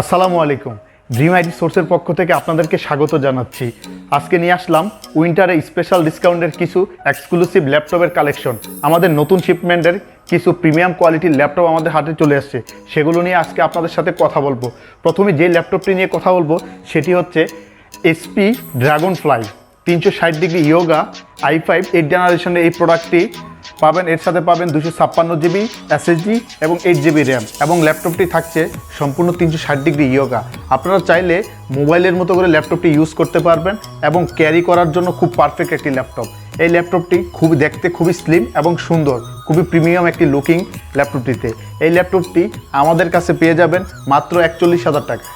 আসসালামু আলাইকুম। Dream ID সোর্সের পক্ষ থেকে আপনাদেরকে স্বাগত জানাচ্ছি। আজকে নিয়ে আসলাম উইন্টারে স্পেশাল ডিসকাউন্টের কিছু এক্সক্লুসিভ ল্যাপটপের কালেকশন আমাদের নতুন শিপমেন্টের কিছু প্রিমিয়াম কোয়ালিটির ল্যাপটপ আমাদের হাতে চলে আসছে। সেগুলো নিয়ে আজকে আপনাদের সাথে কথা বলব। প্রথমে যে ল্যাপটপটি নিয়ে কথা বলব, সেটি হচ্ছে এসপি ড্রাগন ফ্লাই তিনশো ষাট degree Yoga i five eight জেনারেশনের এই প্রোডাক্টটি পাবেন, এর সাথে পাবেন দুশো ছাপ্পান্ন জিবি এসএসডি এবং এইট জিবি র্যাম এবং ল্যাপটপটি থাকছে সম্পূর্ণ তিনশো ষাট ডিগ্রি ইয়োগা আপনারা চাইলে মোবাইলের মতো করে ল্যাপটপটি ইউজ করতে পারবেন এবং ক্যারি করার জন্য খুব পারফেক্ট একটি ল্যাপটপ এই ল্যাপটপটি খুবই দেখতে খুবই স্লিম এবং সুন্দর, খুবই প্রিমিয়াম একটি লুকিং ল্যাপটপটিতে এই ল্যাপটপটি আমাদের কাছে পেয়ে যাবেন মাত্র একচল্লিশ হাজার টাকা।